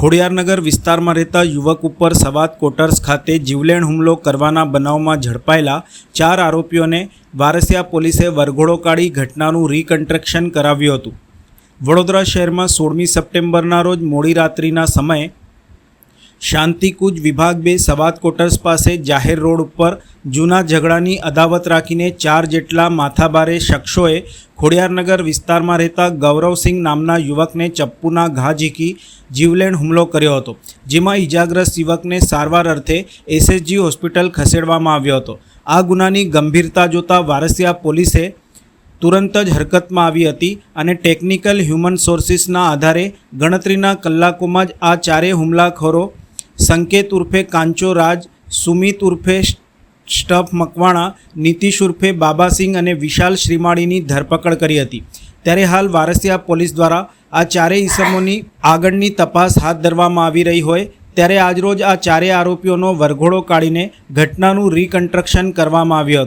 ખોડિયારનગર વિસ્તારમાં રહેતા યુવક ઉપર સવાત કોટર્સ ખાતે જીવલેણ હુમલો કરવાના બનાવમાં ઝડપાયેલા ચાર આરોપીઓને વારસિયા પોલીસે વરઘોડો કાઢી ઘટનાનું રીકન્સ્ટ્રક્શન કરાવ્યું હતું. વડોદરા શહેરમાં સોળમી સપ્ટેમ્બરના રોજ મોડી રાત્રિના સમયે શાંતિકુંજ વિભાગ બે સવાદ કોટર્સ પાસે જાહેર રોડ ઉપર જૂના ઝઘડાની અદાવત રાખીને ચાર જેટલા માથાબારે શખ્સોએ ખોડિયારનગર વિસ્તારમાં રહેતા ગૌરવસિંહ નામના યુવકને ચપ્પુના ઘા ઝીકી જીવલેણ હુમલો કર્યો હતો, જેમાં ઈજાગ્રસ્ત યુવકને સારવાર અર્થે એસએસજી હોસ્પિટલ ખસેડવામાં આવ્યો હતો. આ ગુનાની ગંભીરતા જોતા વારસિયા પોલીસે તુરંત જ હરકતમાં આવી હતી અને ટેકનિકલ હ્યુમન સોર્સિસના આધારે ગણતરીના કલાકોમાં જ આ ચારેય હુમલાખોરો સંકેત ઉર્ફે કાંચો રાજ, સુમિત ઉર્ફે સ્ટફ મકવાણા, નીતિશ ઉર્ફે બાબાસિંહ અને વિશાલ શ્રીમાળીની ધરપકડ કરી હતી. ત્યારે હાલ વારસિયા પોલીસ દ્વારા આ ચારેય ઇસમોની આગળની તપાસ હાથ ધરવામાં આવી રહી હોય, ત્યારે આજરોજ આ ચારેય આરોપીઓનો વરઘોડો કાઢીને ઘટનાનું રિકન્સ્ટ્રક્શન કરવામાં આવ્યું હતું.